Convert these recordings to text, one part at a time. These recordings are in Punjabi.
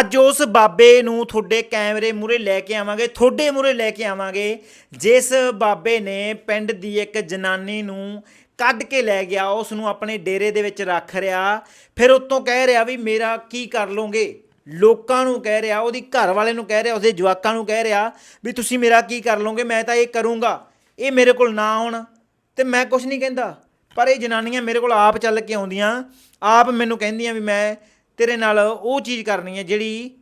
ਅੱਜ ਉਸ ਬਾਬੇ ਨੂੰ ਤੁਹਾਡੇ ਕੈਮਰੇ ਮੂਰੇ ਲੈ ਕੇ ਆਵਾਂਗੇ, ਤੁਹਾਡੇ ਮੂਰੇ ਲੈ ਕੇ ਆਵਾਂਗੇ, ਜਿਸ ਬਾਬੇ ਨੇ ਪਿੰਡ ਦੀ ਇੱਕ ਜਨਾਨੀ ਨੂੰ ਕੱਢ ਕੇ ਲੈ ਗਿਆ ਉਸ ਨੂੰ ਆਪਣੇ ਡੇਰੇ ਦੇ ਵਿੱਚ ਰੱਖ ਰਿਹਾ। ਫਿਰ ਉਤੋਂ ਕਹਿ ਰਿਹਾ ਵੀ ਮੇਰਾ ਕੀ ਕਰ ਲੋਗੇ ਲੋਕਾਂ ਨੂੰ ਕਹਿ ਰਿਹਾ, ਉਹਦੀ ਘਰ ਵਾਲੇ ਨੂੰ ਕਹਿ ਰਿਹਾ, ਉਸਦੇ ਜਵਾਕਾਂ ਨੂੰ ਕਹਿ ਰਿਹਾ ਵੀ ਤੁਸੀਂ ਮੇਰਾ ਕੀ ਕਰ ਲੋਗੇ ਮੈਂ ਤਾਂ ਇਹ ਕਰੂੰਗਾ। ਇਹ ਮੇਰੇ ਕੋਲ ਨਾ ਆਉਣ ਤੇ ਮੈਂ ਕੁਝ ਨਹੀਂ ਕਹਿੰਦਾ। ਪਰ ਇਹ ਜਨਾਨੀਆਂ ਮੇਰੇ ਕੋਲ ਆਪ ਚੱਲ ਕੇ ਆਉਂਦੀਆਂ, ਆਪ ਮੈਨੂੰ ਕਹਿੰਦੀਆਂ ਵੀ ਮੈਂ ਤੇਰੇ ਨਾਲ ਉਹ ਚੀਜ਼ ਕਰਨੀ ਹੈ ਜਿਹੜੀ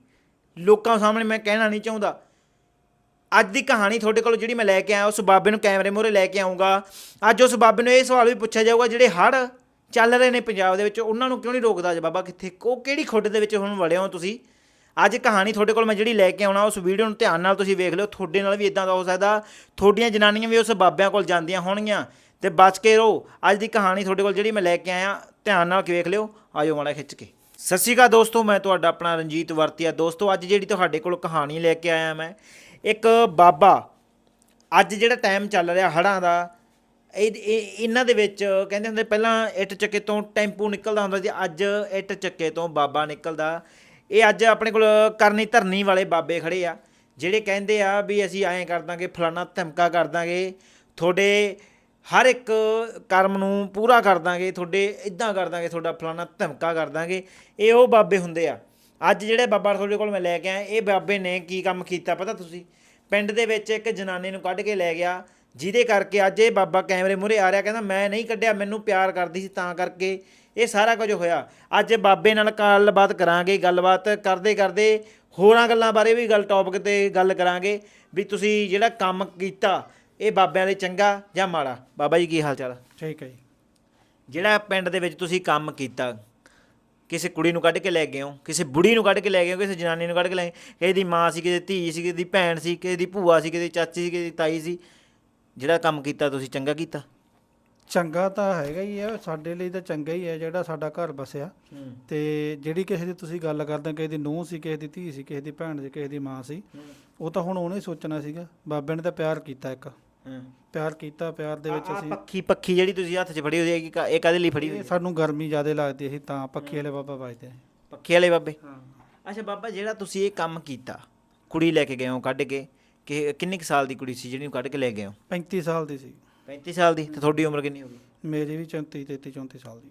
ਲੋਕਾਂ ਸਾਹਮਣੇ ਮੈਂ ਕਹਿਣਾ ਨਹੀਂ ਚਾਹੁੰਦਾ। ਅੱਜ ਦੀ ਕਹਾਣੀ ਤੁਹਾਡੇ ਕੋਲ ਜਿਹੜੀ ਮੈਂ ਲੈ ਕੇ ਆਇਆ, ਉਸ ਬਾਬੇ ਨੂੰ ਕੈਮਰੇ ਮੂਹਰੇ ਲੈ ਕੇ ਆਉਂਗਾ। ਅੱਜ ਉਸ ਬਾਬੇ ਨੂੰ ਇਹ ਸਵਾਲ ਵੀ ਪੁੱਛਿਆ ਜਾਊਗਾ, ਜਿਹੜੇ ਹੜ੍ਹ ਚੱਲ ਰਹੇ ਨੇ ਪੰਜਾਬ ਦੇ ਵਿੱਚ, ਉਹਨਾਂ ਨੂੰ ਕਿਉਂ ਨਹੀਂ ਰੋਕਦਾ ਅੱਜ ਬਾਬਾ ਕਿੱਥੇ? ਉਹ ਕਿਹੜੀ ਖੁੱਡ ਦੇ ਵਿੱਚ ਹੁਣ ਵੜੇ ਹੋ ਤੁਸੀਂ? ਅੱਜ ਕਹਾਣੀ ਤੁਹਾਡੇ ਕੋਲ ਮੈਂ ਜਿਹੜੀ ਲੈ ਕੇ ਆਉਣਾ, ਉਸ ਵੀਡੀਓ ਨੂੰ ਧਿਆਨ ਨਾਲ ਤੁਸੀਂ ਵੇਖ ਲਿਓ। ਤੁਹਾਡੇ ਨਾਲ ਵੀ ਇਦਾਂ ਦਾ ਹੋ ਸਕਦਾ। ਤੁਹਾਡੀਆਂ ਜਨਾਨੀਆਂ ਵੀ ਉਸ ਬਾਬਿਆਂ ਕੋਲ ਜਾਂਦੀਆਂ ਹੋਣਗੀਆਂ। ਤੇ ਬਚ ਕੇ ਰਹੋ। ਅੱਜ ਦੀ ਕਹਾਣੀ ਤੁਹਾਡੇ ਕੋਲ ਜਿਹੜੀ ਮੈਂ ਲੈ ਕੇ ਆਇਆ, ਧਿਆਨ ਨਾਲ ਵੇਖ ਲਿਓ। ਆਇਓ ਮਾੜਾ ਖਿੱਚ ਕੇ। ਸਤਿ ਸ਼੍ਰੀ ਅਕਾਲ ਦੋਸਤੋ, ਮੈਂ ਤੁਹਾਡਾ ਆਪਣਾ ਰਣਜੀਤ ਵਰਤੀਆ। ਦੋਸਤੋ, ਅੱਜ ਜਿਹੜੀ ਤੁਹਾਡੇ ਕੋਲ ਕਹਾਣੀ ਲੈ ਕੇ ਆਇਆ ਮੈਂ, ਇੱਕ ਬਾਬਾ, ਅੱਜ ਜਿਹੜਾ ਟਾਈਮ ਚੱਲ ਰਿਹਾ ਹੜ੍ਹਾਂ ਦਾ, ਇਹ, ਇਹ- ਇਹਨਾਂ ਦੇ ਵਿੱਚ ਕਹਿੰਦੇ ਹੁੰਦੇ ਪਹਿਲਾਂ ਇੱਟ ਚੱਕੇ ਤੋਂ ਟੈਂਪੂ ਨਿਕਲਦਾ ਹੁੰਦਾ ਸੀ, ਅੱਜ ਇੱਟ ਚੱਕੇ ਤੋਂ ਬਾਬਾ ਨਿਕਲਦਾ। ਇਹ ਅੱਜ ਆਪਣੇ ਕੋਲ ਕਰਨੀ ਧਰਨੀ ਵਾਲੇ ਬਾਬੇ ਖੜੇ ਆ, ਜਿਹੜੇ ਕਹਿੰਦੇ ਆ ਵੀ ਅਸੀਂ ਐਂ ਕਰ ਦਾਂਗੇ, ਫਲਾਣਾ ਧਮਕਾ ਕਰ ਦਾਂਗੇ, ਤੁਹਾਡੇ ਹਰ ਇੱਕ ਕਰਮ ਨੂੰ ਪੂਰਾ ਕਰ ਦਾਂਗੇ, ਤੁਹਾਡੇ ਇਦਾਂ ਕਰ ਦਾਂਗੇ, ਤੁਹਾਡਾ ਫਲਾਣਾ ਧਮਕਾ ਕਰ ਦਾਂਗੇ। ਇਹ ਉਹ ਬਾਬੇ ਹੁੰਦੇ ਆ। ਅੱਜ ਜਿਹੜੇ ਬਾਬਾ ਤੁਹਾਡੇ ਕੋਲ ਮੈਂ ਲੈ ਕੇ ਆਇਆ, ਇਹ ਬਾਬੇ ਨੇ ਕੀ ਕੰਮ ਕੀਤਾ ਪਤਾ ਤੁਸੀਂ? ਪਿੰਡ ਦੇ ਵਿੱਚ ਇੱਕ ਜਨਾਨੀ ਨੂੰ ਕੱਢ ਕੇ ਲੈ ਗਿਆ, ਜਿਹਦੇ ਕਰਕੇ ਅੱਜ ਇਹ ਬਾਬਾ ਕੈਮਰੇ ਮੂਹਰੇ ਆ ਰਿਹਾ, ਕਹਿੰਦਾ ਮੈਂ ਨਹੀਂ ਕੱਢਿਆ, ਮੈਨੂੰ ਪਿਆਰ ਕਰਦੀ ਸੀ ਤਾਂ ਕਰਕੇ। ਇਹ ਸਾਰਾ ਕੁਝ ਹੋਇਆ। ਅੱਜ ਬਾਬੇ ਨਾਲ ਗੱਲਬਾਤ ਕਰਾਂਗੇ, ਗੱਲਬਾਤ ਕਰਦੇ ਕਰਦੇ ਹੋਰਾਂ ਗੱਲਾਂ ਬਾਰੇ ਵੀ ਗੱਲ ਟੌਪਿਕ ਤੇ ਗੱਲ ਕਰਾਂਗੇ, ਵੀ ਤੁਸੀਂ ਜਿਹੜਾ ਕੰਮ ਕੀਤਾ ਇਹ ਬਾਬਿਆਂ ਲਈ ਚੰਗਾ ਜਾਂ ਮਾੜਾ ਬਾਬਾ ਜੀ ਕੀ ਹਾਲ ਚਾਲ ਠੀਕ ਹੈ ਜੀ ਜਿਹੜਾ ਪਿੰਡ ਦੇ ਵਿੱਚ ਤੁਸੀਂ ਕੰਮ ਕੀਤਾ ਕਿਸੇ ਕੁੜੀ ਨੂੰ ਕੱਢ ਕੇ ਲੈ ਗਏ ਹੋ ਕਿਸੇ ਬੁੜੀ ਨੂੰ ਕੱਢ ਕੇ ਲੈ ਗਏ ਹੋ ਕਿਸੇ ਜਨਾਨੀ ਨੂੰ ਕੱਢ ਕੇ ਲੈ ਗਏ ਕਿਸੇ ਦੀ ਮਾਂ ਸੀ ਕਿਸੇ ਦੀ ਧੀ ਸੀ ਕਿਸੇ ਦੀ ਭੈਣ ਸੀ ਕਿਸੇ ਦੀ ਭੂਆ ਸੀ ਕਿਸੇ ਦੀ ਚਾਚੀ ਸੀ ਕਿਸੇ ਦੀ ਤਾਈ ਸੀ ਜਿਹੜਾ ਕੰਮ ਕੀਤਾ ਤੁਸੀਂ ਚੰਗਾ ਕੀਤਾ ਚੰਗਾ ਤਾਂ ਹੈਗਾ ਹੀ ਹੈ ਸਾਡੇ ਲਈ ਤਾਂ ਚੰਗਾ ਹੀ ਹੈ ਜਿਹੜਾ ਸਾਡਾ ਘਰ ਬਸਿਆ ਤੇ ਜਿਹੜੀ ਕਿਸੇ ਦੀ ਤੁਸੀਂ ਗੱਲ ਕਰਦੇ ਕਿਸੇ ਦੀ ਨੂੰਹ ਸੀ ਕਿਸੇ ਦੀ ਧੀ ਸੀ ਕਿਸੇ ਦੀ ਭੈਣ ਸੀ ਕਿਸੇ ਦੀ ਮਾਂ ਸੀ ਉਹ ਤਾਂ ਹੁਣ ਉਹਨੇ ਸੋਚਣਾ ਸੀਗਾ ਬਾਬੇ ਨੇ ਤਾਂ ਪਿਆਰ ਕੀਤਾ ਇੱਕ ਪਿਆਰ ਕੀਤਾ ਪਿਆਰ ਦੇ ਵਿੱਚ ਅਸੀਂ ਪੱਖੀ ਪੱਖੀ ਜਿਹੜੀ ਤੁਸੀਂ ਹੱਥ 'ਚ ਫੜੀ ਹੋਈ ਹੈ ਕਿ ਇਹ ਕਾਦੇ ਲਈ ਫੜੀ ਹੋਈ ਇਹ ਹੈ? ਸਾਨੂੰ ਗਰਮੀ ਜ਼ਿਆਦਾ ਲੱਗਦੀ ਸੀ ਤਾਂ ਪੱਖੀ ਵਾਲੇ ਬਾਬਾ ਵੱਜਦੇ ਆ ਪੱਖੀ ਵਾਲੇ ਬਾਬੇ? ਹਾਂ। ਅੱਛਾ ਬਾਬਾ ਜਿਹੜਾ ਤੁਸੀਂ ਇਹ ਕੰਮ ਕੀਤਾ ਕੁੜੀ ਲੈ ਕੇ ਗਏ ਹੋ ਕੱਢ ਕੇ ਕਿ ਕਿੰਨੇ ਕੁ ਸਾਲ ਦੀ ਕੁੜੀ ਸੀ ਜਿਹੜੀ ਨੂੰ ਕੱਢ ਕੇ ਲੈ ਗਏ ਹੋ? 35 ਸਾਲ ਦੀ ਸੀ। 35 ਸਾਲ ਦੀ? ਤੇ ਤੁਹਾਡੀ ਉਮਰ ਕਿੰਨੀ ਹੋ ਗਈ? ਮੇਰੀ ਵੀ 34 33 34 ਸਾਲ ਦੀ।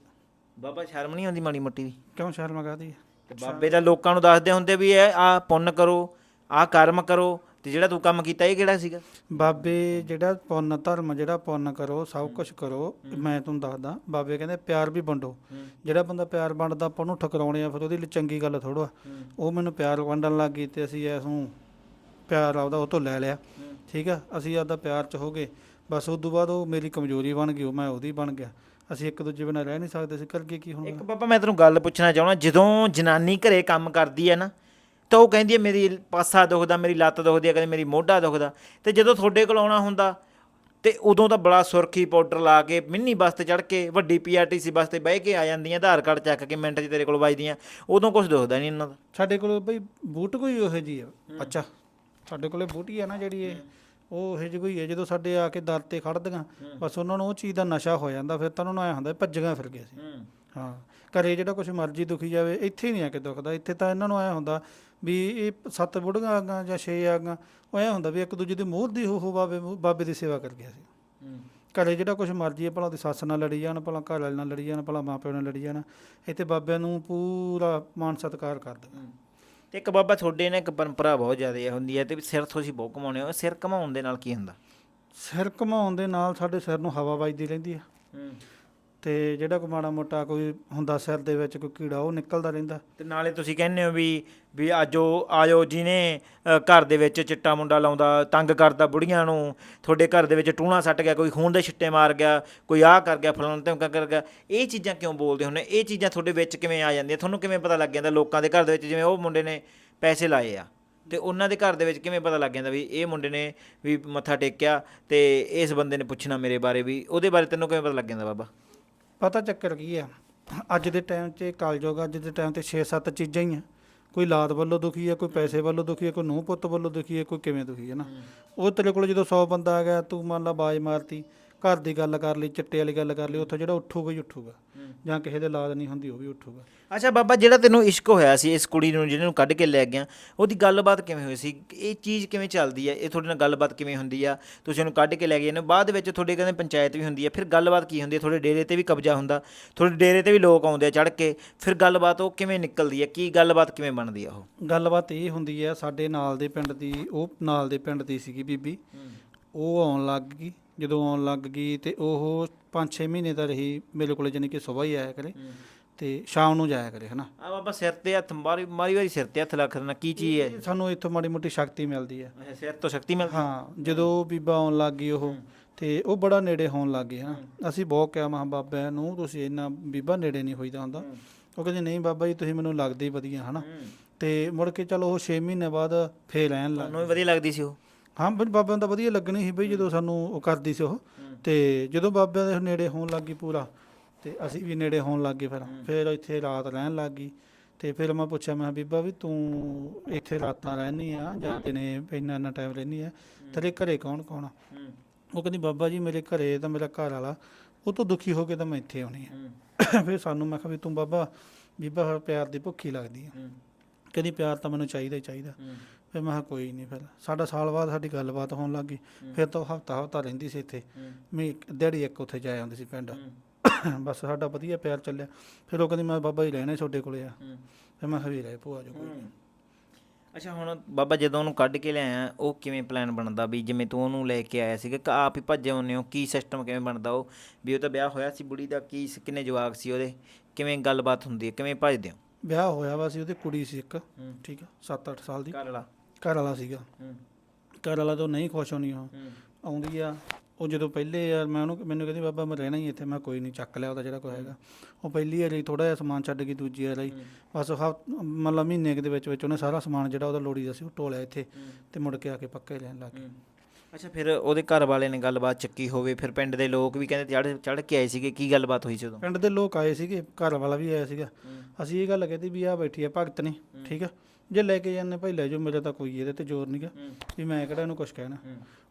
ਬਾਬਾ ਸ਼ਰਮ ਨਹੀਂ ਆਉਂਦੀ ਮਾੜੀ ਮੋਟੀ ਵੀ? ਕਿਉਂ ਸ਼ਰਮ ਕਾਹਦੀ ਹੈ? ਤੇ ਬਾਬੇ ਤਾਂ ਲੋਕਾਂ ਨੂੰ ਦੱਸਦੇ ਹੁੰਦੇ ਵੀ ਇਹ ਆ ਪੁੰਨ ਕਰੋ ਆ ਕਰਮ ਕਰੋ ਤੇ ਜਿਹੜਾ ਤੂੰ ਕੰਮ ਕੀਤਾ ਇਹ ਕਿਹੜਾ ਸੀਗਾ? ਬਾਬੇ ਜਿਹੜਾ ਪੁੰਨ ਧਰਮ ਜਿਹੜਾ ਪੁੰਨ ਕਰੋ ਸਭ ਕੁਝ ਕਰੋ ਮੈਂ ਤੁਹਾਨੂੰ ਦੱਸਦਾ ਬਾਬੇ ਕਹਿੰਦੇ ਪਿਆਰ ਵੀ ਵੰਡੋ। ਜਿਹੜਾ ਬੰਦਾ ਪਿਆਰ ਵੰਡਦਾ ਆਪਾਂ ਉਹਨੂੰ ਠਕਰਾਉਣੇ ਆ ਫਿਰ ਉਹਦੇ ਲਈ ਚੰਗੀ ਗੱਲ ਥੋੜਾ ਉਹ ਮੈਨੂੰ ਪਿਆਰ ਵੰਡਣ ਲੱਗ ਗਈ ਤੇ ਅਸੀਂ ਇਸ ਨੂੰ ਪਿਆਰ ਆਪਦਾ ਉਹ ਤੋਂ ਲੈ ਲਿਆ। ਠੀਕ ਆ? ਅਸੀਂ ਆਪਦਾ ਪਿਆਰ ਚ ਹੋ ਗਏ। ਬਸ ਉਸ ਤੋਂ ਬਾਅਦ ਉਹ ਮੇਰੀ ਕਮਜ਼ੋਰੀ ਬਣ ਗਈ ਉਹ ਮੈਂ ਉਹਦੀ ਬਣ ਗਿਆ। ਅਸੀਂ ਇੱਕ ਦੂਜੇ ਬਿਨਾਂ ਰਹਿ ਨਹੀਂ ਸਕਦੇ ਸੀ ਕਰਕੇ ਕੀ ਹੁਣ? ਇੱਕ ਬਾਬਾ ਮੈਂ ਤੈਨੂੰ ਗੱਲ ਪੁੱਛਣਾ ਚਾਹਣਾ ਜਦੋਂ ਜਨਾਨੀ ਘਰੇ ਕੰਮ ਕਰਦੀ ਹੈ ਨਾ ਤਾਂ ਉਹ ਕਹਿੰਦੀ ਹੈ ਮੇਰੀ ਪਾਸਾ ਦੁਖਦਾ ਮੇਰੀ ਲੱਤ ਦੁਖਦੀ ਹੈ। ਕਦੇ ਮੇਰੀ ਮੋਢਾ ਦੁਖਦਾ। ਤੇ ਜਦੋਂ ਤੁਹਾਡੇ ਕੋਲ ਆਉਣਾ ਹੁੰਦਾ ਤੇ ਉਦੋਂ ਤਾਂ ਬੜਾ ਸੁਰਖੀ ਪਾਊਡਰ ਲਾ ਕੇ ਮਿੰਨੀ ਬੱਸ ਤੇ ਚੜ ਕੇ ਵੱਡੀ ਪੀਆਰਟੀਸੀ ਬੱਸ ਤੇ ਬਹਿ ਕੇ ਆ ਜਾਂਦੀਆਂ ਆਧਾਰ ਕਾਰਡ ਚੱਕ ਕੇ ਮਿੰਟ 'ਚ ਤੇਰੇ ਕੋਲ ਵੱਜਦੀਆਂ। ਉਦੋਂ ਕੁਝ ਦੁਖਦਾ ਨਹੀਂ ਇਹਨਾਂ ਦਾ। ਸਾਡੇ ਕੋਲ ਬਈ ਬੂਟ ਕੋਈ ਉਹੋ ਜੀ ਆ। ਅੱਛਾ ਸਾਡੇ ਕੋਲੇ ਬੂਟੀ ਆ ਨਾ ਜਿਹੜੀ ਇਹ ਉਹ ਇਹੋ ਜਿਹੀ ਕੋਈ ਹੈ ਜਦੋਂ ਸਾਡੇ ਆ ਕੇ ਦਰ ਤੇ ਖੜਦੀਆਂ ਬਸ ਉਹਨਾਂ ਨੂੰ ਉਹ ਚੀਜ਼ ਦਾ ਨਸ਼ਾ ਹੋ ਜਾਂਦਾ ਫਿਰ ਤਾਂ ਉਹਨਾਂ ਨੂੰ ਐ ਹੁੰਦਾ ਭੱਜੀਆਂ ਫਿਰ ਗਏ ਸੀ ਹਾਂ ਘਰੇ ਜਿਹੜਾ ਕੁਝ ਮਰਜ਼ੀ ਦੁਖੀ ਜਾਵੇ ਇੱਥੇ ਨਹੀਂ ਆ ਕੇ ਦੁਖਦਾ। ਇੱਥੇ ਤਾਂ ਇਹਨਾਂ ਨੂੰ ਐ ਹੁੰਦਾ ਵੀ ਇਹ ਸੱਤ ਬੁੜੀਆਂ ਆਗਾਂ ਜਾਂ ਛੇ ਆਗਾਂ ਉਹ ਐ ਹੁੰਦਾ ਵੀ ਇੱਕ ਦੂਜੇ ਦੀ ਮੋਹਰ ਦੀ ਹੋ ਹੋ ਬਾਬੇ ਬਾਬੇ ਦੀ ਸੇਵਾ ਕਰ ਗਿਆ ਸੀ। ਘਰੇ ਜਿਹੜਾ ਕੁਝ ਮਰਜ਼ੀ ਹੈ ਭਲਾ ਉਹਦੀ ਸੱਸ ਨਾਲ ਲੜੀ ਜਾਣ ਭਲਾ ਘਰ ਵਾਲੇ ਨਾਲ ਲੜੀ ਜਾਣ ਭਲਾ ਮਾਂ ਪਿਓ ਨਾਲ ਲੜੀ ਜਾਣ ਇੱਥੇ ਬਾਬਿਆਂ ਨੂੰ ਪੂਰਾ ਮਾਨ ਸਤਿਕਾਰ ਕਰਦੇ ਤੇ ਇੱਕ ਬਾਬਾ ਤੁਹਾਡੇ ਨੇ ਇੱਕ ਪਰੰਪਰਾ ਬਹੁਤ ਜ਼ਿਆਦਾ ਹੁੰਦੀ ਹੈ ਤੇ ਸਿਰ ਤੁਸੀਂ ਬਹੁਤ ਕਮਾਉਣੇ ਹੋ ਸਿਰ ਕਮਾਉਣ ਦੇ ਨਾਲ ਕੀ ਹੁੰਦਾ? ਸਿਰ ਘਮਾਉਣ ਦੇ ਨਾਲ ਸਾਡੇ ਸਿਰ ਨੂੰ ਹਵਾ ਵੱਜਦੀ ਰਹਿੰਦੀ ਆ। ਤੇ ਜਿਹੜਾ ਕੋਈ ਮਾੜਾ ਮੋਟਾ ਕੋਈ ਹੁੰਦਾ ਸਿਰ ਦੇ ਵਿੱਚ ਕੋਈ ਕੀੜਾ ਉਹ ਨਿਕਲਦਾ ਰਹਿੰਦਾ। ਤੇ ਨਾਲੇ ਤੁਸੀਂ ਕਹਿੰਦੇ ਹੋ ਵੀ ਵੀ ਆਜੋ ਆਜੋ ਜਿਹਨੇ ਅ, ਘਰ ਦੇ ਵਿੱਚ ਚਿੱਟਾ ਮੁੰਡਾ ਲਾਉਂਦਾ ਤੰਗ ਕਰਦਾ ਬੁੜੀਆਂ ਨੂੰ ਤੁਹਾਡੇ ਘਰ ਦੇ ਵਿੱਚ ਟੂਣਾ ਸੱਟ ਗਿਆ ਕੋਈ ਖੂਨ ਦੇ ਛਿੱਟੇ ਮਾਰ ਗਿਆ ਕੋਈ ਆਹ ਕਰ ਗਿਆ ਫਲਾਣਾ ਧਮਕਾ ਕਰ ਗਿਆ ਇਹ ਚੀਜ਼ਾਂ ਕਿਉਂ ਬੋਲਦੇ ਹੁੰਦੇ? ਇਹ ਚੀਜ਼ਾਂ ਤੁਹਾਡੇ ਵਿੱਚ ਕਿਵੇਂ ਆ ਜਾਂਦੀਆਂ? ਤੁਹਾਨੂੰ ਕਿਵੇਂ ਪਤਾ ਲੱਗ ਜਾਂਦਾ ਲੋਕਾਂ ਦੇ ਘਰ ਦੇ ਵਿੱਚ ਜਿਵੇਂ ਉਹ ਮੁੰਡੇ ਨੇ ਪੈਸੇ ਲਾਏ ਆ? ਤੇ ਉਹਨਾਂ ਦੇ ਘਰ ਦੇ ਵਿੱਚ ਕਿਵੇਂ ਪਤਾ ਲੱਗ ਜਾਂਦਾ ਵੀ ਇਹ ਮੁੰਡੇ ਨੇ ਵੀ ਮੱਥਾ ਟੇਕਿਆ ਤੇ ਇਸ ਬੰਦੇ ਨੇ ਪੁੱਛਣਾ ਮੇਰੇ ਬਾਰੇ ਵੀ? ਉਹਦੇ ਬਾਰੇ ਤੈਨੂੰ ਕਿਵੇਂ ਪਤਾ ਲੱਗ ਜਾਂਦਾ ਬਾਬਾ? ਪਤਾ ਚੱਕਰ ਕੀ ਆ? ਅੱਜ ਦੇ ਟਾਈਮ 'ਚ ਕਲਯੁਗ ਅੱਜ ਦੇ ਟਾਈਮ ਤੇ 6-7 ਚੀਜ਼ਾਂ ਹੀ ਆ। ਕੋਈ ਲਾਤ ਵੱਲੋਂ ਦੁਖੀ ਹੈ ਕੋਈ ਪੈਸੇ ਵੱਲੋਂ ਦੁਖੀ ਹੈ ਕੋਈ ਨੂੰਹ ਪੁੱਤ ਵੱਲੋਂ ਦੁਖੀ ਹੈ ਕੋਈ ਕਿਵੇਂ ਦੁਖੀ ਹੈ ਨਾ? ਉਹ ਤੇਰੇ ਕੋਲ ਜਦੋਂ 100 ਬੰਦਾ ਆ ਗਿਆ ਤੂੰ ਮੰਨ ਲਾ ਬਾਜ ਮਾਰਤੀ। ਘਰ ਦੀ ਗੱਲ ਕਰ ਲਈ ਚਿੱਟੇ ਵਾਲੀ ਗੱਲ ਕਰ ਲਈ ਉੱਥੇ ਜਿਹੜਾ ਉੱਠੂਗਾ ਹੀ ਉੱਠੂਗਾ। ਜਾਂ ਕਿਸੇ ਦੇ ਲਾਦ ਨਹੀਂ ਹੁੰਦੀ ਉਹ ਵੀ ਉੱਠੂਗਾ। ਅੱਛਾ ਬਾਬਾ ਜਿਹੜਾ ਤੈਨੂੰ ਇਸ਼ਕ ਹੋਇਆ ਸੀ ਇਸ ਕੁੜੀ ਨੂੰ ਜਿਹਨੂੰ ਕੱਢ ਕੇ ਲੈ ਗਿਆ ਉਹਦੀ ਗੱਲਬਾਤ ਕਿਵੇਂ ਹੋਈ ਸੀ? ਇਹ ਚੀਜ਼ ਕਿਵੇਂ ਚੱਲਦੀ ਹੈ ਇਹ ਤੁਹਾਡੇ ਨਾਲ ਗੱਲਬਾਤ ਕਿਵੇਂ ਹੁੰਦੀ ਆ? ਤੁਸੀਂ ਉਹਨੂੰ ਕੱਢ ਕੇ ਲੈ ਗਏ ਨੇ ਬਾਅਦ ਵਿੱਚ ਤੁਹਾਡੇ ਕਹਿੰਦੇ ਪੰਚਾਇਤ ਵੀ ਹੁੰਦੀ ਹੈ ਫਿਰ ਗੱਲਬਾਤ ਕੀ ਹੁੰਦੀ ਹੈ ਤੁਹਾਡੇ ਡੇਰੇ ਤੇ ਵੀ ਕਬਜ਼ਾ ਹੁੰਦਾ ਤੁਹਾਡੇ ਡੇਰੇ ਤੇ ਵੀ ਲੋਕ ਆਉਂਦੇ ਆ ਚੜ ਕੇ ਫਿਰ ਗੱਲਬਾਤ ਉਹ ਕਿਵੇਂ ਨਿਕਲਦੀ ਹੈ ਕੀ ਗੱਲਬਾਤ ਕਿਵੇਂ ਬਣਦੀ ਆ ਉਹ? ਗੱਲਬਾਤ ਇਹ ਹੁੰਦੀ ਹੈ ਸਾਡੇ ਨਾਲ ਦੇ ਪਿੰਡ ਦੀ ਉਹ ਨਾਲ ਦੇ ਪਿੰਡ ਦੀ ਸੀਗੀ ਬੀਬੀ। ਉਹ ਆਉਣ ਲੱਗ ਗਈ ਜਦੋਂ ਆਉਣ ਲੱਗ ਗਈ ਤੇ ਉਹ 5-6 ਮਹੀਨੇ ਤਾਂ ਰਹੀ ਮੇਰੇ ਕੋਲੇ ਜਾਨੀ ਕਿ ਸਵੇਰ ਹੀ ਆਇਆ ਕਰੇ ਤੇ ਸ਼ਾਮ ਨੂੰ ਜਾਇਆ ਕਰੇ ਹਨਾ? ਆ ਬਾਬਾ ਸਿਰ ਤੇ ਹੱਥ ਮਾਰੀ ਮਾਰੀ ਵਾਰੀ ਸਿਰ ਤੇ ਹੱਥ ਰੱਖ ਦੇਣਾ ਕੀ ਚੀਜ਼ ਹੈ? ਸਾਨੂੰ ਇੱਥੋਂ ਮਾੜੀ ਮੋਟੀ ਸ਼ਕਤੀ ਮਿਲਦੀ ਹੈ। ਅੱਛਾ ਸਿਰ ਤੋਂ ਸ਼ਕਤੀ ਮਿਲਦੀ ਹਾਂ? ਜਦੋਂ ਬੀਬਾ ਆਉਣ ਲੱਗ ਗਈ ਉਹ ਤੇ ਉਹ ਬੜਾ ਨੇੜੇ ਹੋਣ ਲੱਗ ਗਈ ਹਨਾ? ਅਸੀਂ ਬਹੁਤ ਕਿਹਾ ਮਹਾਂ ਬਾਬਾ ਨੂੰ ਤੁਸੀਂ ਇੰਨਾ ਬੀਬਾ ਨੇੜੇ ਨਹੀਂ ਹੋਈਦਾ ਹੁੰਦਾ। ਉਹ ਕਹਿੰਦੇ ਨਹੀਂ ਬਾਬਾ ਜੀ ਤੁਸੀਂ ਮੈਨੂੰ ਲੱਗਦੇ ਹੀ ਵਧੀਆ ਹਨਾ? ਤੇ ਮੁੜ ਕੇ ਚਲੋ ਉਹ 6 ਮਹੀਨੇ ਬਾਅਦ ਫੇਰ ਰਹਿਣ ਲੱਗ ਤੁਹਾਨੂੰ ਵੀ ਵਧੀਆ ਲੱਗਦੀ ਸੀ ਉਹ? ਹਾਂ ਬਈ ਬਾਬਿਆਂ ਦਾ ਵਧੀਆ ਲੱਗਣੀ ਸੀ ਬਈ ਜਦੋਂ ਸਾਨੂੰ ਉਹ ਕਰਦੀ ਸੀ ਉਹ। ਤੇ ਜਦੋਂ ਬਾਬਿਆਂ ਦੇ ਨੇੜੇ ਹੋਣ ਲੱਗ ਗਈ ਪੂਰਾ ਤੇ ਅਸੀਂ ਵੀ ਨੇੜੇ ਹੋਣ ਲੱਗ ਗਏ ਫਿਰ। ਫਿਰ ਇੱਥੇ ਰਾਤ ਰਹਿਣ ਲੱਗ ਗਈ। ਤੇ ਫਿਰ ਮੈਂ ਪੁੱਛਿਆ ਮੈਂ ਬੀਬਾ ਵੀ ਤੂੰ ਇੱਥੇ ਰਾਤਾਂ ਰਹਿਣੀ ਆ ਜਾਂ ਦਿਨੇ ਇੰਨਾ ਇੰਨਾ ਟਾਈਮ ਰਹਿਣੀ ਆ? ਤੇਰੇ ਘਰੇ ਕੌਣ ਕੌਣ ਆ? ਉਹ ਕਹਿੰਦੀ ਬਾਬਾ ਜੀ ਮੇਰੇ ਘਰੇ ਤਾਂ ਮੇਰਾ ਘਰ ਵਾਲਾ। ਉਹ ਤੋਂ ਦੁਖੀ ਹੋ ਕੇ ਤਾਂ ਮੈਂ ਇੱਥੇ ਆਉਣੀ ਆ। ਫਿਰ ਸਾਨੂੰ ਮੈਂ ਕਿਹਾ ਵੀ ਤੂੰ ਬਾਬਾ ਬੀਬਾ ਪਿਆਰ ਦੀ ਭੁੱਖੀ ਲੱਗਦੀ ਆ। ਕਹਿੰਦੀ ਪਿਆਰ ਤਾਂ ਮੈਨੂੰ ਚਾਹੀਦਾ ਹੀ ਚਾਹੀਦਾ। ਫਿਰ ਮੈਂ ਕਿਹਾ ਕੋਈ ਨਹੀਂ ਫਿਰ। ਸਾਡਾ ਸਾਲ ਬਾਅਦ ਸਾਡੀ ਗੱਲਬਾਤ ਹੋਣ ਲੱਗੀ ਫਿਰ ਤਾਂ ਹਫਤਾ ਹਫਤਾ ਰਹਿੰਦੀ ਸੀ ਇੱਥੇ। ਮੈਂ ਇੱਕ- ਦਿਹਾੜੀ ਇੱਕ ਉੱਥੇ ਜਾ ਆਉਂਦੀ ਸੀ ਪਿੰਡ। ਬਸ ਸਾਡਾ ਵਧੀਆ ਪਿਆਰ ਚੱਲਿਆ। ਫਿਰ ਉਹ ਕਹਿੰਦੀ ਮੈਂ ਬਾਬਾ ਜੀ ਰਹਿਣਾ ਤੁਹਾਡੇ ਕੋਲੇ ਆ। ਫਿਰ ਮੈਂ ਕਿਹਾ ਵੀ ਰਹਿ ਭੂਆ ਜੋ ਕੋਈ। ਅੱਛਾ ਹੁਣ ਬਾਬਾ ਜਦੋਂ ਉਹਨੂੰ ਕੱਢ ਕੇ ਲਿਆਇਆ ਉਹ ਕਿਵੇਂ ਪਲਾਨ ਬਣਦਾ ਵੀ ਜਿਵੇਂ ਤੂੰ ਉਹਨੂੰ ਲੈ ਕੇ ਆਇਆ ਸੀਗਾ ਕਿ ਆਪ ਹੀ ਭੱਜੇ ਹੁੰਦੇ ਹੋ? ਕੀ ਸਿਸਟਮ ਕਿਵੇਂ ਬਣਦਾ ਉਹ? ਵੀ ਉਹ ਤਾਂ ਵਿਆਹ ਹੋਇਆ ਸੀ ਬੁੜੀ ਦਾ ਕੀ ਸੀ, ਕਿੰਨੇ ਜਵਾਕ ਸੀ ਉਹਦੇ? ਕਿਵੇਂ ਗੱਲਬਾਤ ਹੁੰਦੀ ਹੈ? ਕਿਵੇਂ ਭੱਜਦੇ ਹੋ? ਵਿਆਹ ਹੋਇਆ ਵਾ ਸੀ ਉਹਦੀ ਕੁੜੀ ਸੀ ਇੱਕ। ਠੀਕ ਆ 7-8 ਸਾਲ ਦੀ। ਘਰ ਵਾਲਾ ਘਰ ਵਾਲਾ ਸੀਗਾ। ਘਰ ਵਾਲਾ ਤਾਂ ਨਹੀਂ ਖੁਸ਼ ਹੋਣੀ ਉਹ। ਆਉਂਦੀ ਆ ਉਹ ਜਦੋਂ ਪਹਿਲੇ ਯਾਰ ਮੈਂ ਉਹਨੂੰ ਮੈਨੂੰ ਕਹਿੰਦੀ ਬਾਬਾ ਮੈਂ ਰਹਿਣਾ ਹੀ ਇੱਥੇ। ਮੈਂ ਕੋਈ ਨਹੀਂ ਚੱਕ ਲਿਆ ਉਹਦਾ ਜਿਹੜਾ ਕੋਈ ਹੈਗਾ। ਉਹ ਪਹਿਲੀ ਵਾਰੀ ਥੋੜਾ ਜਿਹਾ ਸਮਾਨ ਛੱਡ ਗਈ ਦੂਜੀ ਵਾਰੀ। ਬਸ ਮਤਲਬ ਮਹੀਨੇ ਦੇ ਵਿੱਚ ਵਿੱਚ ਉਹਨੇ ਸਾਰਾ ਸਮਾਨ ਜਿਹੜਾ ਉਹਦਾ ਲੋੜੀ ਦਾ ਸੀ ਉਹ ਟੋਲਿਆ ਇੱਥੇ ਤੇ ਮੁੜ ਕੇ ਆ ਕੇ ਪੱਕੇ ਲੈਣ ਲੱਗ ਗਈ ਅੱਛਾ ਫਿਰ ਉਹਦੇ ਘਰ ਵਾਲੇ ਨੇ ਗੱਲਬਾਤ ਚੱਕੀ ਹੋਵੇ ਫਿਰ ਪਿੰਡ ਦੇ ਲੋਕ ਵੀ ਕਹਿੰਦੇ ਚੜ ਚੜ ਕੇ ਆਏ ਸੀਗੇ ਕੀ ਗੱਲਬਾਤ ਹੋਈ ਸੀ ਉਦੋਂ? ਪਿੰਡ ਦੇ ਲੋਕ ਆਏ ਸੀਗੇ ਘਰ ਵਾਲਾ ਵੀ ਆਇਆ ਸੀਗਾ। ਅਸੀਂ ਇਹ ਗੱਲ ਕਹਤੀ ਵੀ ਆ ਬੈਠੀ ਆ ਭਗਤ ਨੇ ਠੀਕ ਆ? ਜੇ ਲੈ ਕੇ ਜਾਂਦੇ ਭਾਈ ਲੈ ਜਾਓ ਮੇਰੇ ਤਾਂ ਕੋਈ ਇਹਦੇ ਤੇ ਜ਼ੋਰ ਨਹੀਂਗਾ ਵੀ ਮੈਂ ਕਿਹੜਾ ਇਹਨੂੰ ਕੁਝ ਕਹਿਣਾ।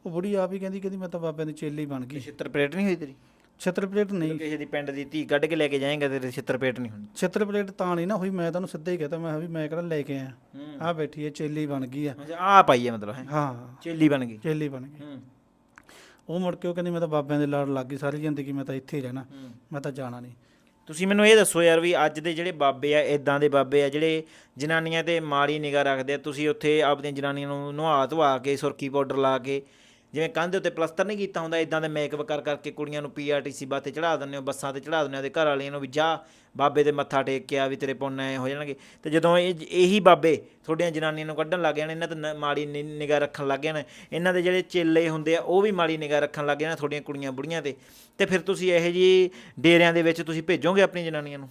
ਉਹ ਬੁੜੀ ਆਪ ਹੀ ਕਹਿੰਦੀ ਕਹਿੰਦੀ ਮੈਂ ਤਾਂ ਬਾਬਿਆਂ ਦੀ ਚੇਲੀ ਬਣ ਗਈ। ਛਿੱਤਰਪ੍ਰੇਟ ਨਹੀਂ ਹੋਈ ਤੇਰੀ? ਛਤਰਪ੍ਰੇਟ ਨਹੀਂ। ਕਿਸੇ ਦੀ ਪਿੰਡ ਦੀ ਧੀ ਕੱਢ ਕੇ ਲੈ ਕੇ ਜਾਏਗਾ ਤੇਰੇ ਛਿੱਤਰਪ੍ਰੇਟ ਨਹੀਂ ਹੋਣੀ ਛਤਰਪ੍ਰੇਟ ਤਾਂ ਨਹੀਂ ਨਾ ਹੋਈ ਮੈਂ ਤੁਹਾਨੂੰ ਸਿੱਧਾ ਹੀ ਕਹਤਾ ਮੈਂ ਵੀ ਮੈਂ ਕਿਹੜਾ ਲੈ ਕੇ ਆਇਆ। ਆ ਬੈਠੀ ਹੈ ਚੇਲੀ ਬਣ ਗਈ ਆ ਅੱਛਾ ਆ ਪਾਈ ਹੈ ਮਤਲਬ ਹੈ? ਹਾਂ। ਚੇਲੀ ਬਣ ਗਈ। ਚੇਲੀ ਬਣ ਗਈ। ਉਹ ਮੁੜ ਕੇ ਉਹ ਕਹਿੰਦੀ ਮੈਂ ਤਾਂ ਬਾਬਿਆਂ ਦੇ ਲੜ ਲੱਗ ਗਈ ਸਾਰੀ ਜ਼ਿੰਦਗੀ ਮੈਂ ਤਾਂ ਇੱਥੇ ਹੀ ਰਹਿਣਾ। ਮੈਂ ਤਾਂ ਜਾਣਾ ਨਹੀਂ। ਤੁਸੀਂ ਮੈਨੂੰ ਇਹ ਦੱਸੋ ਯਾਰ ਵੀ ਅੱਜ ਦੇ ਜਿਹੜੇ ਬਾਬੇ ਆ ਇਦਾਂ ਦੇ ਬਾਬੇ ਆ, ਜਿਹੜੇ ਜਨਾਨੀਆਂ ਤੇ ਮਾੜੀ ਨਿਗਾਹ ਰੱਖਦੇ ਆ, ਤੁਸੀਂ ਉੱਥੇ ਆਪਦੀਆਂ ਜਨਾਨੀਆਂ ਨੂੰ ਨੁਹਾ ਧਵਾ ਕੇ, ਸੁਰਖੀ ਪਾਊਡਰ ਲਾ ਕੇ ਜਿਵੇਂ ਕੰਧ ਉੱਤੇ ਪਲਸਤਰ ਨਹੀਂ ਕੀਤਾ ਹੁੰਦਾ ਇਦਾਂ ਦੇ ਮੇਕਅਪ ਕਰ ਕਰਕੇ ਕੁੜੀਆਂ ਨੂੰ ਪੀਆਰਟੀਸੀ 'ਤੇ ਚੜਾ ਦਿੰਦੇ ਹੋ, ਬੱਸਾਂ ਤੇ ਚੜਾ ਦਿੰਦੇ ਹੋ ਤੇ ਘਰ ਵਾਲਿਆਂ ਨੂੰ ਵੀ ਜਾ, ਬਾਬੇ ਦੇ ਮੱਥਾ ਟੇਕ ਕੇ ਆ ਵੀ ਤੇਰੇ ਪੁੰਨ ਐ ਹੋ ਜਾਣਗੇ। ਤੇ ਜਦੋਂ ਇਹ ਇਹੀ ਬਾਬੇ ਤੁਹਾਡੀਆਂ ਜਨਾਨੀਆਂ ਨੂੰ ਕੱਢਣ ਲੱਗ ਜਾਣ, ਇਹਨਾਂ ਤੇ ਨ- ਮਾੜੀ ਨਿਗਾਹ ਰੱਖਣ ਲੱਗ ਜਾਣ, ਇਹਨਾਂ ਦੇ ਜਿਹੜੇ ਚੇਲੇ ਹੁੰਦੇ ਆ, ਉਹ ਵੀ ਮਾੜੀ ਨਿਗਾਹ ਰੱਖਣ ਲੱਗ ਜਾਣ ਤੁਹਾਡੀਆਂ ਕੁੜੀਆਂ ਬੁੜੀਆਂ ਤੇ। ਤੇ ਫਿਰ ਤੁਸੀਂ ਇਹੋ ਜਿਹੀ ਡੇਰਿਆਂ ਦੇ ਵਿੱਚ ਤੁਸੀਂ ਭੇਜੋਗੇ ਆਪਣੀ ਜਨਾਨੀਆਂ ਨੂੰ?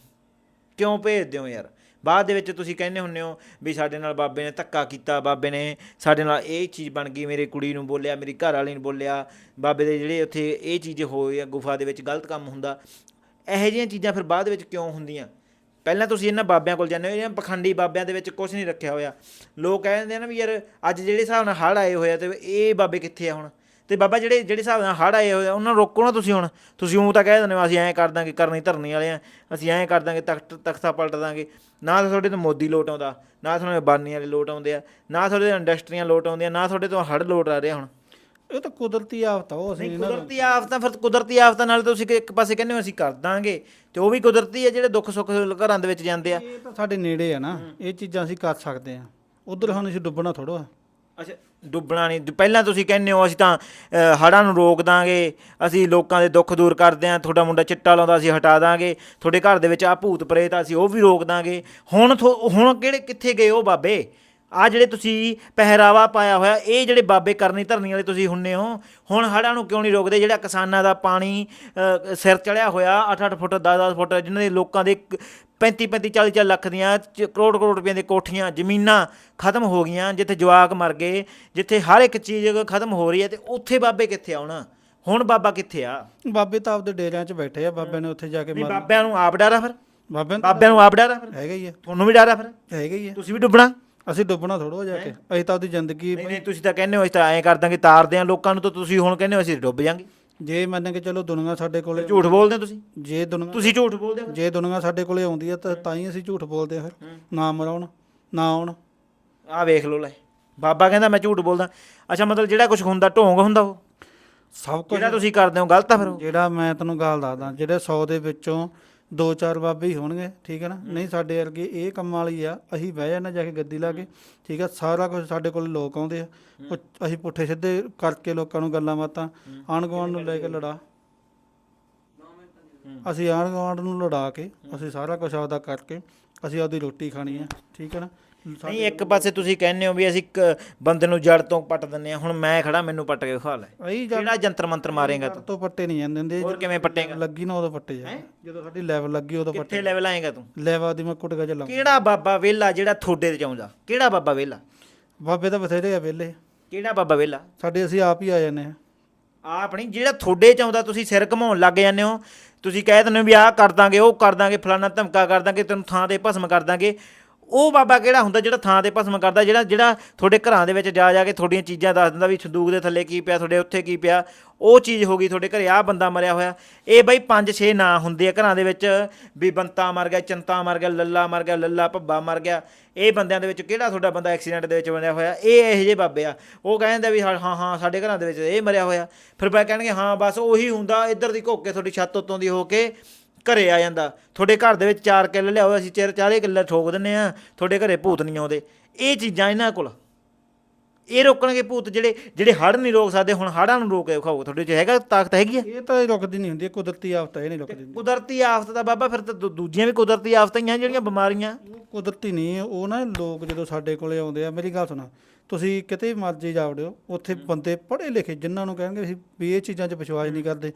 ਕਿਉਂ ਭੇਜਦੇ ਹੋ ਯਾਰ? ਬਾਅਦ ਦੇ ਵਿੱਚ ਤੁਸੀਂ ਕਹਿੰਦੇ ਹੁੰਦੇ ਹੋ ਵੀ ਸਾਡੇ ਨਾਲ ਬਾਬੇ ਨੇ ਧੱਕਾ ਕੀਤਾ, ਬਾਬੇ ਨੇ ਸਾਡੇ ਨਾਲ ਇਹ ਚੀਜ਼ ਬਣ ਗਈ, ਮੇਰੇ ਕੁੜੀ ਨੂੰ ਬੋਲਿਆ, ਮੇਰੀ ਘਰ ਵਾਲੀ ਨੂੰ ਬੋਲਿਆ, ਬਾਬੇ ਦੇ ਜਿਹੜੇ ਉੱਥੇ ਇਹ ਚੀਜ਼ ਹੋਈ ਆ, ਗੁਫਾ ਦੇ ਵਿੱਚ ਗਲਤ ਕੰਮ ਹੁੰਦਾ। ਇਹੋ ਜਿਹੀਆਂ ਚੀਜ਼ਾਂ ਫਿਰ ਬਾਅਦ ਵਿੱਚ ਕਿਉਂ ਹੁੰਦੀਆਂ? ਪਹਿਲਾਂ ਤੁਸੀਂ ਇਹਨਾਂ ਬਾਬਿਆਂ ਕੋਲ ਜਾਂਦੇ ਹੋ, ਇਹਨਾਂ ਪਖੰਡੀ ਬਾਬਿਆਂ ਦੇ ਵਿੱਚ ਕੁਝ ਨਹੀਂ ਰੱਖਿਆ ਹੋਇਆ। ਲੋਕ ਕਹਿੰਦੇ ਆ ਨਾ ਵੀ ਯਾਰ ਅੱਜ ਜਿਹੜੇ ਹਿਸਾਬ ਨਾਲ ਹੜ੍ਹ ਆਏ ਹੋਏ ਆ ਤੇ ਇਹ ਬਾਬੇ ਕਿੱਥੇ ਆ ਹੁਣ? ਤੇ ਬਾਬਾ ਜਿਹੜੇ ਜਿਹੜੇ ਹਿਸਾਬ ਨਾਲ ਹੜ੍ਹ ਆਏ ਹੋਏ ਆ ਉਹਨਾਂ ਨੂੰ ਰੋਕੋ ਨਾ ਤੁਸੀਂ ਹੁਣ। ਤੁਸੀਂ ਉਹ ਤਾਂ ਕਹਿ ਦਿੰਦੇ ਹੋ ਅਸੀਂ ਐਂ ਕਰ ਦਾਂਗੇ ਕਰਨੀ ਧਰਨੀ ਵਾਲੇ ਆ। ਅਸੀਂ ਐਂ ਕਰ ਦਾਂਗੇ ਤਖਤ ਤਖਤਾ ਪਲਟ ਦਾਂਗੇ। ਨਾ ਤਾਂ ਤੁਹਾਡੇ ਤੋਂ ਮੋਦੀ ਲੋਟ ਆਉਂਦਾ ਨਾ ਤੁਹਾਡੇ ਬਾਨੀ ਵਾਲੇ ਲੋਟ ਆਉਂਦੇ ਆ ਨਾ ਤੁਹਾਡੇ ਤੋਂ ਇੰਡਸਟਰੀਆਂ ਲੋਟ ਆਉਂਦੀਆਂ ਨਾ ਤੁਹਾਡੇ ਤੋਂ ਹੜ੍ਹ ਲੋਟ ਆ ਰਿਹਾ ਹੁਣ। ਇਹ ਤਾਂ ਕੁਦਰਤੀ ਆਫਤ ਆ ਉਹ ਅਸੀਂ ਨਹੀਂ ਇਹਨਾਂ ਕੁਦਰਤੀ ਆਫਤਾਂ ਫਿਰ ਕੁਦਰਤੀ ਆਫਤਾਂ ਨਾਲ ਤੁਸੀਂ ਕਿ ਇੱਕ ਪਾਸੇ ਕਹਿੰਦੇ ਹੋ ਅਸੀਂ ਕਰ ਦਾਂਗੇ। ਤੇ ਉਹ ਵੀ ਕੁਦਰਤੀ ਹੈ ਜਿਹੜੇ ਦੁੱਖ ਸੁੱਖ ਘਰਾਂ ਦੇ ਵਿੱਚ ਜਾਂਦੇ ਆ। ਇਹ ਤਾਂ ਸਾਡੇ ਨੇੜੇ ਆ ਨਾ ਇਹ ਚੀਜ਼ਾਂ ਅਸੀਂ ਕਰ ਸਕਦੇ ਆ। ਉਧਰ ਹੁਣ ਅਸੀਂ ਡੁੱਬਣਾ ਥੋੜੋ ਆ ਅੱਛਾ ਡੁੱਬਣਾ ਨਹੀਂ। ਪਹਿਲਾਂ ਤੁਸੀਂ ਕਹਿੰਦੇ ਹੋ ਅਸੀਂ ਤਾਂ ਅ, ਹੜ੍ਹਾਂ ਨੂੰ ਰੋਕ ਦਾਂਗੇ। ਅਸੀਂ ਲੋਕਾਂ ਦੇ ਦੁੱਖ ਦੂਰ ਕਰਦੇ ਆਂ ਤੁਹਾਡਾ ਮੁੰਡਾ ਚਿੱਟਾ ਲਾਉਂਦਾ ਅਸੀਂ ਹਟਾ ਦਾਂਗੇ। ਤੁਹਾਡੇ ਘਰ ਦੇ ਵਿੱਚ ਆ ਭੂਤ ਪ੍ਰੇਤ ਆ, ਅਸੀਂ ਉਹ ਵੀ ਰੋਕ ਦਾਂਗੇ। ਹੁਣ ਥੋ- ਹੁਣ ਕਿਹੜੇ ਕਿੱਥੇ ਗਏ ਉਹ ਬਾਬੇ? ਆ ਜਿਹੜੇ ਤੁਸੀਂ ਪਹਿਰਾਵਾ ਪਾਇਆ ਹੋਇਆ ਇਹ ਜਿਹੜੇ ਬਾਬੇ ਕਰਨੀ ਧਰਨੀ ਵਾਲੇ ਤੁਸੀਂ ਹੁੰਨੇ ਹੋ ਹੁਣ ਹੜ੍ਹਾਂ ਨੂੰ ਕਿਉਂ ਨਹੀਂ ਰੋਕਦੇ? ਜਿਹੜਾ ਕਿਸਾਨਾਂ ਦਾ ਪਾਣੀ ਸਿਰ ਚੜਿਆ ਹੋਇਆ 8-8 ਫੁੱਟ 10-10 ਫੁੱਟ ਜਿਨ੍ਹਾਂ ਦੇ ਲੋਕਾਂ ਦੇ 35-35 40-40 ਲੱਖ ਦੀਆਂ ਕਰੋੜ ਕਰੋੜ ਰੁਪਏ ਦੀਆਂ ਕੋਠੀਆਂ ਜ਼ਮੀਨਾਂ ਖਤਮ ਹੋ ਗਈਆਂ ਜਿੱਥੇ ਜਵਾਕ ਮਰ ਗਏ ਜਿੱਥੇ ਹਰ ਇੱਕ ਚੀਜ਼ ਖਤਮ ਹੋ ਰਹੀ ਹੈ ਤੇ ਉੱਥੇ ਬਾਬੇ ਕਿੱਥੇ ਆਉਣਾ ਹੁਣ? ਬਾਬਾ ਕਿੱਥੇ ਆ? ਬਾਬੇ ਤਾਂ ਆਪਦੇ ਡੇਰਿਆਂ 'ਚ ਬੈਠੇ ਆ ਬਾਬੇ ਨੇ ਉੱਥੇ ਜਾ ਕੇ ਮਾਰ ਬਾਬਿਆਂ ਨੂੰ ਆਪ ਡਰਾ ਫਿਰ। ਬਾਬਿਆਂ ਨੂੰ ਆਪ ਡਰਾ ਫਿਰ। ਹੈਗਾ ਹੀ ਆ। ਤੁਹਾਨੂੰ ਵੀ ਡਰਾ ਫਿਰ। ਹੈਗਾ ਹੀ ਆ। ਤੁਸੀਂ ਵੀ ਡੁੱਬਣਾ। ਅਸੀਂ ਡੁੱਬਣਾ ਥੋੜੋ ਜਾ ਕੇ ਅਸੀਂ ਤਾਂ ਉਹਦੀ ਜ਼ਿੰਦਗੀ ਨਹੀਂ ਨਹੀਂ ਤੁਸੀਂ ਤਾਂ ਕਹਿੰਦੇ ਹੋ ਅਸੀਂ ਤਾਂ ਐਂ ਕਰ ਦਾਂਗੇ ਤਾਰਦੇ ਆ ਲੋਕਾਂ ਨੂੰ ਤਾਂ ਤੁਸੀਂ ਹੁਣ ਕਹਿੰਦੇ ਹੋ ਅਸੀਂ ਡੁੱਬ ਜਾਾਂਗੇ। ਜੇ ਮੰਨ ਕੇ ਚਲੋ ਦੁਨੀਆ ਸਾਡੇ ਕੋਲੇ ਝੂਠ ਬੋਲਦੇ ਹੋ ਤੁਸੀਂ? ਜੇ ਦੁਨੀਆ ਤੁਸੀਂ ਝੂਠ ਬੋਲਦੇ ਹੋ ਜੇ ਦੁਨੀਆ ਸਾਡੇ ਕੋਲੇ ਆਉਂਦੀ ਆ ਤਾਂ ਤਾਂ ਹੀ ਅਸੀਂ ਝੂਠ ਬੋਲਦੇ ਆ ਫਿਰ। ਨਾ ਮਰਾਉਣ ਨਾ ਆਉਣ। ਆਹ ਵੇਖ ਲਓ ਲੈ। ਬਾਬਾ ਕਹਿੰਦਾ ਮੈਂ ਝੂਠ ਬੋਲਦਾ। ਅੱਛਾ ਮਤਲਬ ਜਿਹੜਾ ਕੁਝ ਹੁੰਦਾ ਢੋਂਗ ਹੁੰਦਾ ਉਹ? ਸਭ ਕੁਝ ਜਿਹੜਾ ਤੁਸੀਂ ਕਰਦੇ ਹੋ ਗਲਤ ਆ ਫਿਰ ਉਹ? ਜਿਹੜਾ ਮੈਂ ਤੈਨੂੰ ਗੱਲ ਦੱਸਦਾ ਜਿਹੜੇ 100 ਦੇ ਵਿੱਚੋਂ ਦੋ ਚਾਰ ਬਾਬੇ ਹੀ ਹੋਣਗੇ ਠੀਕ ਹੈ ਨਾ? ਨਹੀਂ ਸਾਡੇ ਵਰਗੇ ਇਹ ਕੰਮ ਵਾਲੀ ਆ ਅਸੀਂ ਬਹਿ ਜਾਣਾ ਜਾ ਕੇ ਗੱਦੀ ਲਾ ਕੇ ਠੀਕ ਆ? ਸਾਰਾ ਕੁਝ ਸਾਡੇ ਕੋਲ ਲੋਕ ਆਉਂਦੇ ਆ। ਉਹ ਅਸੀਂ ਪੁੱਠੇ ਸਿੱਧੇ ਕਰਕੇ ਲੋਕਾਂ ਨੂੰ ਗੱਲਾਂ ਬਾਤਾਂ ਆਣ ਗੁਆਂਢ ਨੂੰ ਲੈ ਕੇ ਲੜਾ। ਅਸੀਂ ਆਣ ਗੁਆਂਢ ਨੂੰ ਲੜਾ ਕੇ ਅਸੀਂ ਸਾਰਾ ਕੁਝ ਆਪਦਾ ਕਰਕੇ ਅਸੀਂ ਆਪਦੀ ਰੋਟੀ ਖਾਣੀ ਆ ਠੀਕ ਹੈ ਨਾ? ਨਹੀਂ ਇੱਕ ਪਾਸੇ ਤੁਸੀਂ ਕਹਿੰਦੇ ਹੋ ਵੀ ਅਸੀਂ ਇੱਕ ਬੰਦੇ ਨੂੰ ਜੜ ਤੋਂ ਪੱਟ ਦਿੰਨੇ ਆ ਹੁਣ ਮੈਂ ਖੜਾ ਮੈਨੂੰ ਪੱਟ ਕੇ ਖਾ ਲੈ। ਕਿਹੜਾ ਜੰਤਰ ਮੰਤਰ ਮਾਰੇਗਾ ਤੂੰ? ਤੋਂ ਪੱਟੇ ਨਹੀਂ ਜਾਂਦੇ ਹੁੰਦੇ। ਹੋਰ ਕਿਵੇਂ ਪੱਟੇਗਾ? ਲੱਗੀ ਨਾ ਉਦੋਂ ਪੱਟੇ ਜਾ ਜਦੋਂ ਸਾਡੀ ਲੈਵਲ ਲੱਗੀ ਉਦੋਂ ਪੱਟੇ। ਕਿੱਥੇ ਲੈਵਲ ਆਏਗਾ ਤੂੰ? ਲੈਵਾ ਦੀ ਮੈਂ ਕੁੱਟ ਕੇ ਚੱਲਾਂ। ਕਿਹੜਾ ਬਾਬਾ ਵੇਲਾ ਜਿਹੜਾ ਥੋੜੇ ਤੇ ਚਾਉਂਦਾ ਕਿਹੜਾ ਬਾਬਾ ਵੇਲਾ ਬਾਬੇ ਤਾਂ ਬਥੇਰੇ ਆ ਵਿਹਲੇ। ਕਿਹੜਾ ਬਾਬਾ ਵੇਲਾ ਸਾਡੇ ਅਸੀਂ ਆਪ ਹੀ ਆ ਜਾਂਦੇ ਆ ਆਪ ਨਹੀਂ ਜਿਹੜਾ ਥੋੜੇ ਚਾਉਂਦਾ ਤੁਸੀਂ ਸਿਰ ਘਮਾਉਣ ਲੱਗ ਜਾਂਦੇ ਹੋ। ਤੁਸੀਂ ਕਹਿ ਦਿੰਦੇ ਹੋ ਵੀ ਆਹ ਕਰ ਦਾਂਗੇ ਉਹ ਕਰ ਦਾਂਗੇ ਫਲਾਨਾ ਧਮਕਾ ਕਰ ਦਾਂਗੇ ਤੈਨੂੰ ਥਾਂ ਤੇ ਭਸਮ ਕਰ ਦਾਂਗੇ। ਉਹ ਬਾਬਾ ਕਿਹੜਾ ਹੁੰਦਾ ਜਿਹੜਾ ਥਾਂ ਤੇ ਭਸਮ ਕਰਦਾ, ਜਿਹੜਾ ਜਿਹੜਾ ਤੁਹਾਡੇ ਘਰਾਂ ਦੇ ਵਿੱਚ ਜਾ ਜਾ ਕੇ ਤੁਹਾਡੀਆਂ ਚੀਜ਼ਾਂ ਦੱਸ ਦਿੰਦਾ ਵੀ ਸੰਦੂਕ ਦੇ ਥੱਲੇ ਕੀ ਪਿਆ, ਤੁਹਾਡੇ ਉੱਥੇ ਕੀ ਪਿਆ, ਉਹ ਚੀਜ਼ ਹੋ ਗਈ ਤੁਹਾਡੇ ਘਰੇ, ਆਹ ਬੰਦਾ ਮਰਿਆ ਹੋਇਆ। ਇਹ ਬਈ 5-6 ਨਾਂ ਹੁੰਦੇ ਆ ਘਰਾਂ ਦੇ ਵਿੱਚ, ਵੀ ਬੰਤਾ ਮਰ ਗਿਆ, ਚੰਤਾ ਮਰ ਗਿਆ, ਲੱਲਾ ਮਰ ਗਿਆ, ਲੱਲਾ ਭੱਬਾ ਮਰ ਗਿਆ। ਇਹ ਬੰਦਿਆਂ ਦੇ ਵਿੱਚ ਕਿਹੜਾ ਤੁਹਾਡਾ ਬੰਦਾ ਐਕਸੀਡੈਂਟ ਦੇ ਵਿੱਚ ਮਰਿਆ ਹੋਇਆ? ਇਹ ਇਹੋ ਜਿਹੇ ਬਾਬੇ ਆ। ਉਹ ਕਹਿੰਦੇ ਵੀ ਹਾਂ ਹਾਂ ਹਾਂ, ਸਾਡੇ ਘਰਾਂ ਦੇ ਵਿੱਚ ਇਹ ਮਰਿਆ ਹੋਇਆ। ਫਿਰ ਬਈ ਕਹਿਣਗੇ ਹਾਂ, ਬਸ ਉਹੀ ਹੁੰਦਾ, ਇੱਧਰ ਦੀ ਘੋਕੇ ਤੁਹਾਡੀ ਛੱਤ ਉੱਤੋਂ ਦੀ ਹੋ ਕੇ ਘਰੇ ਆ ਜਾਂਦਾ। ਤੁਹਾਡੇ ਘਰ ਦੇ ਵਿੱਚ ਚਾਰ ਕਿੱਲੇ ਲਿਆਓ ਅਸੀਂ ਚਾਰ ਚਾਰੇ ਕਿੱਲੇ ਠੋਕ ਦਿੰਨੇ ਆ ਤੁਹਾਡੇ ਘਰੇ ਭੂਤ ਨਹੀਂ ਆਉਂਦੇ। ਇਹ ਚੀਜ਼ਾਂ ਇਹਨਾਂ ਕੋਲ। ਇਹ ਰੋਕਣਗੇ ਭੂਤ ਜਿਹੜੇ ਜਿਹੜੇ ਹੜ ਨਹੀਂ ਰੋਕ ਸਕਦੇ ਹੁਣ ਹੜਾਂ ਨੂੰ ਰੋਕ ਕੇ ਵਿਖਾਓ। ਤੁਹਾਡੇ 'ਚ ਹੈਗਾ ਤਾਕਤ ਹੈਗੀ ਆ? ਇਹ ਤਾਂ ਰੁਕਦੀ ਨਹੀਂ ਹੁੰਦੀ ਇਹ ਕੁਦਰਤੀ ਆਫਤ ਹੈ ਇਹ ਨਹੀਂ ਰੁਕਦੀ ਕੁਦਰਤੀ ਆਫਤ ਦਾ ਬਾਬਾ ਫਿਰ ਤਾਂ ਦੂ- ਦੂਜੀਆਂ ਵੀ ਕੁਦਰਤੀ ਆਫਤਾਂ ਹੀ ਆ ਜਿਹੜੀਆਂ ਬਿਮਾਰੀਆਂ। ਉਹ ਕੁਦਰਤੀ ਨਹੀਂ ਹੈ, ਉਹ ਨਾ ਲੋਕ ਜਦੋਂ ਸਾਡੇ ਕੋਲੇ ਆਉਂਦੇ ਆ ਮੇਰੀ ਗੱਲ ਸੁਣਾ। ਤੁਸੀਂ ਕਿਤੇ ਮਰਜ਼ੀ ਜਾਵੜਿਓ ਉੱਥੇ ਬੰਦੇ ਪੜ੍ਹੇ ਲਿਖੇ ਜਿਨ੍ਹਾਂ ਨੂੰ ਕਹਿਣਗੇ ਅਸੀਂ ਵੀ ਇਹ ਚੀਜ਼ਾਂ 'ਚ ਵਿਸ਼ਵਾਸ ਨਹੀਂ ਕਰਦੇ।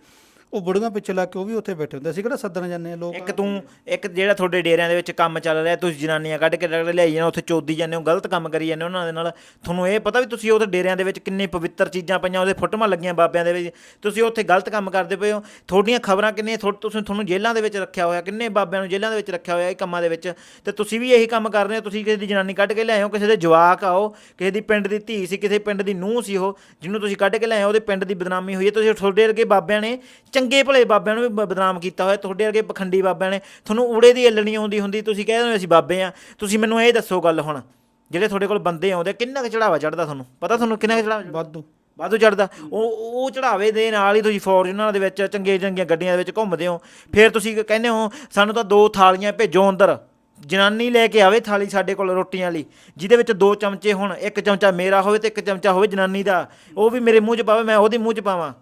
ਉਹ ਬੁੜੀਆਂ ਪਿੱਛੇ ਲੱਗ ਕੇ ਉਹ ਵੀ ਉੱਥੇ ਬੈਠੇ ਹੁੰਦੇ ਅਸੀਂ ਕਿਹੜਾ ਸੱਦਣ ਜਾਂਦੇ ਆ ਲੋਕ? ਇੱਕ ਤੂੰ, ਇੱਕ ਜਿਹੜਾ ਤੁਹਾਡੇ ਡੇਰਿਆਂ ਦੇ ਵਿੱਚ ਕੰਮ ਚੱਲ ਰਿਹਾ, ਤੁਸੀਂ ਜਨਾਨੀਆਂ ਕੱਢ ਕੇ ਡਰ ਲਿਆਈ ਜਾਂਦੇ ਉੱਥੇ ਚੋਦੀ ਜਾਂਦੇ ਹੋ, ਗਲਤ ਕੰਮ ਕਰੀ ਜਾਂਦੇ ਹੋ ਉਹਨਾਂ ਦੇ ਨਾਲ। ਤੁਹਾਨੂੰ ਇਹ ਪਤਾ ਵੀ ਤੁਸੀਂ ਉਹਦੇ ਡੇਰਿਆਂ ਦੇ ਵਿੱਚ ਕਿੰਨੇ ਪਵਿੱਤਰ ਚੀਜ਼ਾਂ ਪਈਆਂ, ਉਹਦੇ ਫੋਟੋਆਂ ਲੱਗੀਆਂ ਬਾਬਿਆਂ ਦੇ ਵਿੱਚ। ਤੁਸੀਂ ਉੱਥੇ ਗਲਤ ਕੰਮ ਕਰਦੇ ਪਏ ਹੋ। ਤੁਹਾਡੀਆਂ ਖਬਰਾਂ ਕਿੰਨੀਆਂ ਤੁਸੀਂ ਤੁਹਾਨੂੰ ਜੇਲ੍ਹਾਂ ਦੇ ਵਿੱਚ ਰੱਖਿਆ ਹੋਇਆ, ਕਿੰਨੇ ਬਾਬਿਆਂ ਨੂੰ ਜੇਲ੍ਹਾਂ ਦੇ ਵਿੱਚ ਰੱਖਿਆ ਹੋਇਆ ਇਹ ਕੰਮਾਂ ਦੇ ਵਿੱਚ। ਤੇ ਤੁਸੀਂ ਵੀ ਇਹੀ ਕੰਮ ਕਰ ਰਹੇ ਹੋ, ਤੁਸੀਂ ਕਿਸੇ ਦੀ ਜਨਾਨੀ ਕੱਢ ਕੇ ਲਿਆਏ ਹੋ, ਕਿਸੇ ਦੇ ਜਵਾਕ ਆਓ ਕਿਸੇ ਦੀ ਪਿੰਡ ਦੀ ਧੀ ਸੀ, ਕਿਸੇ ਪਿੰਡ ਦੀ ਨੂੰਹ ਸੀ ਉਹ, ਜਿਹਨੂੰ ਤੁਸੀਂ ਕੱਢ ਕੇ ਲਿਆਏ ਹੋ, ਉਹਦੇ ਪਿੰਡ ਦੀ ਬਦਨਾਮੀ ਹੋਈ ਹੈ। ਤੁਸੀਂ ਤੁਹਾਡੇ ਵਰਗੇ ਬਾਬਿਆਂ ਨੇ ਚੰਗੇ ਭਲੇ ਬਾਬਿਆਂ ਨੂੰ ਵੀ ਬ- ਬਦਨਾਮ ਕੀਤਾ ਹੋਇਆ ਤੁਹਾਡੇ ਵਰਗੇ ਪਖੰਡੀ ਬਾਬਿਆਂ ਨੇ ਤੁਹਾਨੂੰ ਊੜੇ ਦੀ ਅੱਲਣੀ ਆਉਂਦੀ ਹੁੰਦੀ ਤੁਸੀਂ ਕਹਿੰਦੇ ਹੋ ਅਸੀਂ ਬਾਬੇ ਆ। ਤੁਸੀਂ ਮੈਨੂੰ ਇਹ ਦੱਸੋ ਗੱਲ ਹੁਣ ਜਿਹੜੇ ਤੁਹਾਡੇ ਕੋਲ ਬੰਦੇ ਆਉਂਦੇ ਕਿੰਨਾ ਕੁ ਚੜਾਵਾ ਚੜਦਾ ਤੁਹਾਨੂੰ? ਪਤਾ ਤੁਹਾਨੂੰ ਕਿੰਨਾ ਕੁ ਚੜਾਵਾ ਵਾਧੂ। ਵਾਧੂ ਚੜਦਾ ਉਹ ਉਹ ਚੜਾਵੇ ਦੇ ਨਾਲ ਹੀ ਤੁਸੀਂ ਫੋਰਚੂਨਰ ਦੇ ਵਿੱਚ ਚੰਗੇ ਚੰਗੀਆਂ ਗੱਡੀਆਂ ਦੇ ਵਿੱਚ ਘੁੰਮਦੇ ਹੋ। ਫਿਰ ਤੁਸੀਂ ਕਹਿੰਦੇ ਹੋ ਸਾਨੂੰ ਤਾਂ ਦੋ ਥਾਲੀਆਂ ਭੇਜੋ ਅੰਦਰ। ਜਨਾਨੀ ਲੈ ਕੇ ਆਵੇ ਥਾਲੀ ਸਾਡੇ ਕੋਲ ਰੋਟੀਆਂ ਲਈ ਜਿਹਦੇ ਵਿੱਚ ਦੋ ਚਮਚੇ ਹੋਣ ਇੱਕ ਚਮਚਾ ਮੇਰਾ ਹੋਵੇ ਤੇ ਇੱਕ ਚਮਚਾ ਹੋਵੇ ਜਨਾਨੀ ਦਾ। ਉਹ ਵੀ ਮੇਰੇ ਮੂੰਹ 'ਚ ਪਾਵੇ ਮੈਂ ਉਹਦੇ ਮੂੰਹ 'ਚ ਪਾਵਾਂ।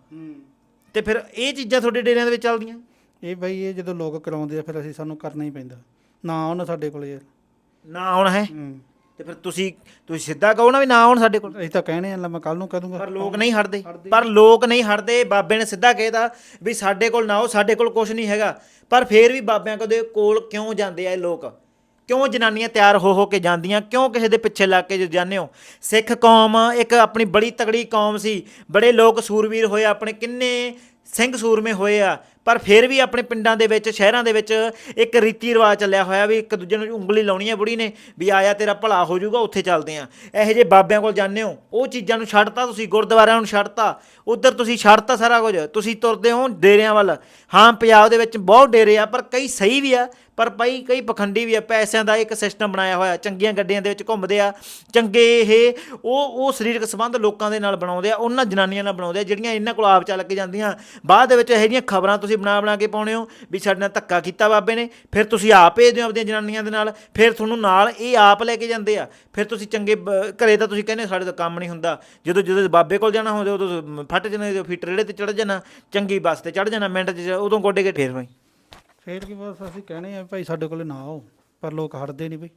ਤੇ ਫਿਰ ਇਹ ਚੀਜ਼ਾਂ ਤੁਹਾਡੇ ਡੇਰਿਆਂ ਦੇ ਵਿੱਚ ਚੱਲਦੀਆਂ? ਇਹ ਬਈ ਇਹ ਜਦੋਂ ਲੋਕ ਕਰਾਉਂਦੇ ਆ ਫਿਰ ਅਸੀਂ ਸਾਨੂੰ ਕਰਨਾ ਹੀ ਪੈਂਦਾ। ਨਾ ਆਉਣ ਸਾਡੇ ਕੋਲੇ ਯਾਰ। ਨਾ ਆਉਣ ਹੈ? ਹੂੰ। ਤੇ ਫਿਰ ਤੁਸੀਂ ਤੁਸੀਂ ਸਿੱਧਾ ਕਹੋ ਨਾ ਵੀ ਨਾ ਆਉਣ ਸਾਡੇ ਕੋਲ। ਅਸੀਂ ਤਾਂ ਕਹਿਣੇ ਆ ਲੈ ਮੈਂ ਕੱਲ ਨੂੰ ਕਹਿ ਦੂੰਗਾ। ਪਰ ਲੋਕ ਨਹੀਂ ਹਟਦੇ। ਪਰ ਲੋਕ ਨਹੀਂ ਹਟਦੇ। ਬਾਬੇ ਨੇ ਸਿੱਧਾ ਕਹਿਦਾ ਵੀ ਸਾਡੇ ਕੋਲ ਨਾ ਆਓ ਸਾਡੇ ਕੋਲ ਕੁਝ ਨਹੀਂ ਹੈਗਾ। ਪਰ ਫੇਰ ਵੀ ਬਾਬਿਆਂ ਕਦੇ ਕੋਲ ਕਿਉਂ ਜਾਂਦੇ ਆ ਇਹ ਲੋਕ? ਕਿਉਂ ਜਨਾਨੀਆਂ ਤਿਆਰ ਹੋ ਹੋ ਕੇ ਜਾਂਦੀਆਂ? ਕਿਉਂ ਕਿਸੇ ਦੇ ਪਿੱਛੇ ਲੱਗ ਕੇ ਜਾਂਦੇ ਹੋ? ਸਿੱਖ ਕੌਮ ਇੱਕ ਆਪਣੀ ਬੜੀ ਤਗੜੀ ਕੌਮ ਸੀ। ਬੜੇ ਲੋਕ ਸੂਰਵੀਰ ਹੋਏ ਆਪਣੇ ਕਿੰਨੇ ਸਿੰਘ ਸੂਰਮੇ ਹੋਏ ਆ, ਪਰ ਫਿਰ ਵੀ ਆਪਣੇ ਪਿੰਡਾਂ ਦੇ ਵਿੱਚ, ਸ਼ਹਿਰਾਂ ਦੇ ਵਿੱਚ ਇੱਕ ਰੀਤੀ ਰਿਵਾਜ ਚੱਲਿਆ ਹੋਇਆ ਵੀ ਇੱਕ ਦੂਜੇ ਨੂੰ ਉਂਗਲੀ ਲਾਉਣੀ ਹੈ ਬੁੜੀ ਨੇ ਵੀ ਆਇਆ ਤੇਰਾ ਭਲਾ ਹੋ ਜਾਊਗਾ, ਉੱਥੇ ਚੱਲਦੇ ਆ। ਇਹੋ ਜਿਹੇ ਬਾਬਿਆਂ ਕੋਲ ਜਾਂਦੇ ਹੋ, ਉਹ ਚੀਜ਼ਾਂ ਨੂੰ ਛੱਡਤਾ ਤੁਸੀਂ, ਗੁਰਦੁਆਰਿਆਂ ਨੂੰ ਛੱਡਤਾ। ਉਧਰ ਤੁਸੀਂ ਛੱਡਤਾ ਸਾਰਾ ਕੁਝ, ਤੁਸੀਂ ਤੁਰਦੇ ਹੋ ਡੇਰਿਆਂ ਵੱਲ। ਹਾਂ, ਪੰਜਾਬ ਦੇ ਵਿੱਚ ਬਹੁਤ ਡੇਰੇ ਆ, ਪਰ ਕਈ ਸਹੀ ਵੀ ਆ, ਪਰ ਪਈ ਕਈ ਪਖੰਡੀ ਵੀ ਆ, ਪੈਸਿਆਂ ਦਾ ਇੱਕ ਸਿਸਟਮ ਬਣਾਇਆ ਹੋਇਆ, ਚੰਗੀਆਂ ਗੱਡੀਆਂ ਦੇ ਵਿੱਚ ਘੁੰਮਦੇ ਆ, ਚੰਗੇ ਇਹ, ਉਹ ਉਹ ਸਰੀਰਕ ਸੰਬੰਧ ਲੋਕਾਂ ਦੇ ਨਾਲ ਬਣਾਉਂਦੇ ਆ, ਉਹਨਾਂ ਜਨਾਨੀਆਂ ਨਾਲ ਬਣਾਉਂਦੇ ਆ, ਜਿਹੜੀਆਂ ਇਹਨਾਂ ਕੋਲ ਆਪ ਚੱਲ ਕੇ ਜਾਂਦੀਆਂ। ਬਾਅਦ ਦੇ ਵਿੱਚ ਇਹੋ ਜਿਹੀਆਂ ਖਬਰਾਂ ਤੁਸੀਂ ਬਣਾ ਬਣਾ ਕੇ ਪਾਉਣੇ ਹੋ ਵੀ ਸਾਡੇ ਨਾਲ ਧੱਕਾ ਕੀਤਾ ਬਾਬੇ ਨੇ ਫਿਰ ਤੁਸੀਂ ਆਪ ਭੇਜਦੇ ਹੋ ਆਪਣੀਆਂ ਜਨਾਨੀਆਂ ਦੇ ਨਾਲ ਫਿਰ ਤੁਹਾਨੂੰ ਨਾਲ ਇਹ ਆਪ ਲੈ ਕੇ ਜਾਂਦੇ ਆ ਫਿਰ ਤੁਸੀਂ ਚੰਗੇ ਘਰੇ ਤਾਂ ਤੁਸੀਂ ਕਹਿੰਦੇ ਸਾਡੇ ਤੋਂ ਕੰਮ ਨਹੀਂ ਹੁੰਦਾ ਜਦੋਂ ਜਦੋਂ ਬਾਬੇ ਕੋਲ ਜਾਣਾ ਹੁੰਦਾ ਉਦੋਂ ਫੱਟ ਜਾਂਦੇ ਫੀਟਰ ਰੇੜੇ ਤੇ ਚੜ ਜਾਣਾ ਚੰਗੀ ਬੱਸ ਤੇ ਚੜ ਜਾਣਾ ਮਿੰਟ 'ਚ ਉਦੋਂ ਗੋਡੇ ਕੇ ਫੇਰ ਬਈ ਫੇਰ ਕੀ ਬਸ ਅਸੀਂ ਕਹਿਣੇ ਆ ਭਾਈ ਸਾਡੇ ਕੋਲੇ ਨਾ ਆਓ ਪਰ ਲੋਕ ਹਟਦੇ ਨਹੀਂ ਬਈ।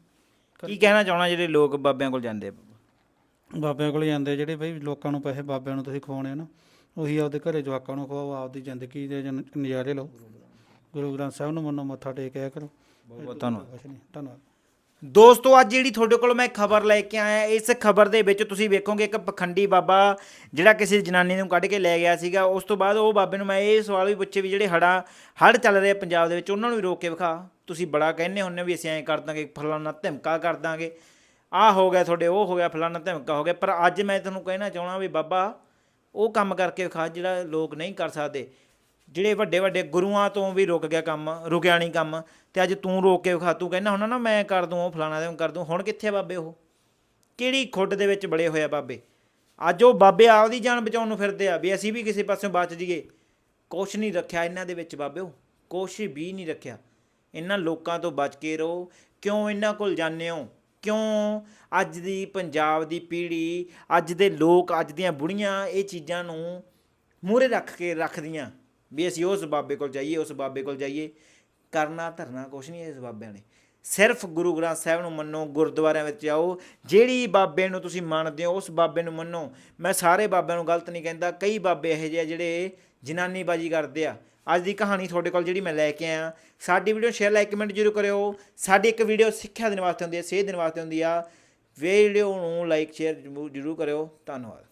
ਕੀ ਕਹਿਣਾ ਚਾਹਣਾ ਜਿਹੜੇ ਲੋਕ ਬਾਬਿਆਂ ਕੋਲ ਜਾਂਦੇ ਆ? ਬਾਬਿਆਂ ਕੋਲੇ ਜਾਂਦੇ ਜਿਹੜੇ ਬਈ ਲੋਕਾਂ ਨੂੰ ਪੈਸੇ ਬਾਬਿਆਂ ਨੂੰ ਤੁਸੀਂ ਖਵਾਉਣੇ ਨਾ ਉਹੀ ਆਪਦੇ ਘਰੇ ਜਵਾਕਾਂ ਨੂੰ ਖਵਾਓ ਆਪਦੀ ਜ਼ਿੰਦਗੀ ਦੇ ਜਨ- ਨਜ਼ਾਰੇ ਲਓ। ਗੁਰੂ ਗ੍ਰੰਥ ਸਾਹਿਬ ਨੂੰ ਮੰਨੋ ਮੱਥਾ ਟੇਕਿਆ ਕਰੋ। ਬਹੁਤ ਬਹੁਤ ਧੰਨਵਾਦ। ਕੁਛ ਨਹੀਂ ਧੰਨਵਾਦ। ਦੋਸਤੋ ਅੱਜ ਜਿਹੜੀ ਤੁਹਾਡੇ ਕੋਲ ਮੈਂ ਖਬਰ ਲੈ ਕੇ ਆਇਆ ਇਸ ਖਬਰ ਦੇ ਵਿੱਚ ਤੁਸੀਂ ਵੇਖੋਗੇ ਇੱਕ ਪਖੰਡੀ ਬਾਬਾ ਜਿਹੜਾ ਕਿਸੇ ਜਨਾਨੀ ਨੂੰ ਕੱਢ ਕੇ ਲੈ ਗਿਆ ਸੀਗਾ। ਉਸ ਤੋਂ ਬਾਅਦ ਉਹ ਬਾਬੇ ਨੂੰ ਮੈਂ ਇਹ ਸਵਾਲ ਵੀ ਪੁੱਛੇ ਵੀ ਜਿਹੜੇ ਹੜਾ ਹੜ ਚੱਲ ਰਹੇ ਆ ਪੰਜਾਬ ਦੇ ਵਿੱਚ ਉਹਨਾਂ ਨੂੰ ਵੀ ਰੋਕ ਕੇ ਵਿਖਾ। ਤੁਸੀਂ ਬੜਾ ਕਹਿੰਦੇ ਹੁੰਦੇ ਵੀ ਅਸੀਂ ਐਂ ਕਰ ਦਾਂਗੇ ਫਲਾਨਾ ਧਮਕਾ ਕਰ ਦਾਂਗੇ। ਆਹ ਹੋ ਗਿਆ ਤੁਹਾਡੇ ਉਹ ਹੋ ਗਿਆ ਫਲਾਨਾ ਧਮਕਾ ਹੋ ਗਿਆ। ਪਰ ਅੱਜ ਮੈਂ ਤੁਹਾਨੂੰ ਕਹਿਣਾ ਚਾਹਣਾ ਵੀ ਬਾਬਾ ਉਹ ਕੰਮ ਕਰਕੇ ਵਿਖਾ ਜਿਹੜਾ ਲੋਕ ਨਹੀਂ ਕਰ ਸਕਦੇ। ਜਿਹੜੇ ਵੱਡੇ ਵੱਡੇ ਗੁਰੂਆਂ ਤੋਂ ਵੀ ਰੁਕ ਗਿਆ ਕੰਮ, ਰੁਕਿਆ ਨਹੀਂ ਕੰਮ, ਤੇ ਅੱਜ ਤੂੰ ਰੋਕ ਕੇ ਵਿਖਾ ਤੂੰ ਕਹਿੰਦਾ ਹੁਣ ਨਾ, ਮੈਂ ਕਰ ਦੂੰ, ਉਹ ਫਲਾਣਾ ਦੇ ਕਰ ਦੂੰ। ਹੁਣ ਕਿੱਥੇ ਆ ਬਾਬੇ ਉਹ? ਕਿਹੜੀ ਖੁੱਡ ਦੇ ਵਿੱਚ ਬੜੇ ਹੋਏ ਆ ਬਾਬੇ? ਅੱਜ ਉਹ ਬਾਬੇ ਆਪਦੀ ਜਾਨ ਬਚਾਉਣ ਨੂੰ ਫਿਰਦੇ ਆ ਵੀ ਅਸੀਂ ਵੀ ਕਿਸੇ ਪਾਸਿਓਂ ਬਚ ਜਾਈਏ। ਕੁਛ ਨਹੀਂ ਰੱਖਿਆ ਇਹਨਾਂ ਦੇ ਵਿੱਚ ਬਾਬਿਓ ਕੁਛ ਵੀ ਨਹੀਂ ਰੱਖਿਆ। ਇਹਨਾਂ ਲੋਕਾਂ ਤੋਂ ਬਚ ਕੇ ਰਹੋ। ਕਿਉਂ ਇਹਨਾਂ ਕੋਲ ਜਾਂਦੇ ਹੋ? ਕਿਉਂ ਅੱਜ ਦੀ ਪੰਜਾਬ ਦੀ ਪੀੜ੍ਹੀ, ਅੱਜ ਦੇ ਲੋਕ, ਅੱਜ ਦੀਆਂ ਬੁੜੀਆਂ ਇਹ ਚੀਜ਼ਾਂ ਨੂੰ ਮੂਹਰੇ ਰੱਖ ਕੇ ਰੱਖਦੀਆਂ ਵੀ ਅਸੀਂ ਉਸ ਬਾਬੇ ਕੋਲ ਜਾਈਏ, ਉਸ ਬਾਬੇ ਕੋਲ ਜਾਈਏ। ਕਰਨਾ, ਧਰਨਾ ਕੁਛ ਨਹੀਂ ਇਸ ਬਾਬਿਆਂ ਨੇ। ਸਿਰਫ ਗੁਰੂ ਗ੍ਰੰਥ ਸਾਹਿਬ ਨੂੰ ਮੰਨੋ, ਗੁਰਦੁਆਰਿਆਂ ਵਿੱਚ ਜਾਓ। ਜਿਹੜੀ ਬਾਬੇ ਨੂੰ ਤੁਸੀਂ ਮੰਨਦੇ ਹੋ, ਉਸ ਬਾਬੇ ਨੂੰ ਮੰਨੋ। ਮੈਂ ਸਾਰੇ ਬਾਬਿਆਂ ਨੂੰ ਗਲਤ ਨਹੀਂ ਕਹਿੰਦਾ, ਕਈ ਬਾਬੇ ਇਹੋ ਜਿਹੇ ਆ ਜਿਹੜੇ ਜਨਾਨੀਬਾਜੀ ਕਰਦੇ ਆ। ਅੱਜ ਦੀ ਕਹਾਣੀ ਤੁਹਾਡੇ ਕੋਲ ਜਿਹੜੀ ਮੈਂ ਲੈ ਕੇ ਆਇਆ। ਸਾਡੀ ਵੀਡੀਓ ਸ਼ੇਅਰ ਲਾਈਕ ਕਮੈਂਟ ਜ਼ਰੂਰ ਕਰਿਓ। ਸਾਡੀ ਇੱਕ ਵੀਡੀਓ ਸਿੱਖਿਆ ਦੇਣ ਵਾਸਤੇ ਹੁੰਦੀ ਹੈ ਸੇਧ ਦੇਣ ਵਾਸਤੇ ਹੁੰਦੀ ਆ। ਵੀਡੀਓ ਨੂੰ ਲਾਈਕ ਸ਼ੇਅਰ ਜ਼ਰੂਰ ਕਰਿਓ। ਧੰਨਵਾਦ।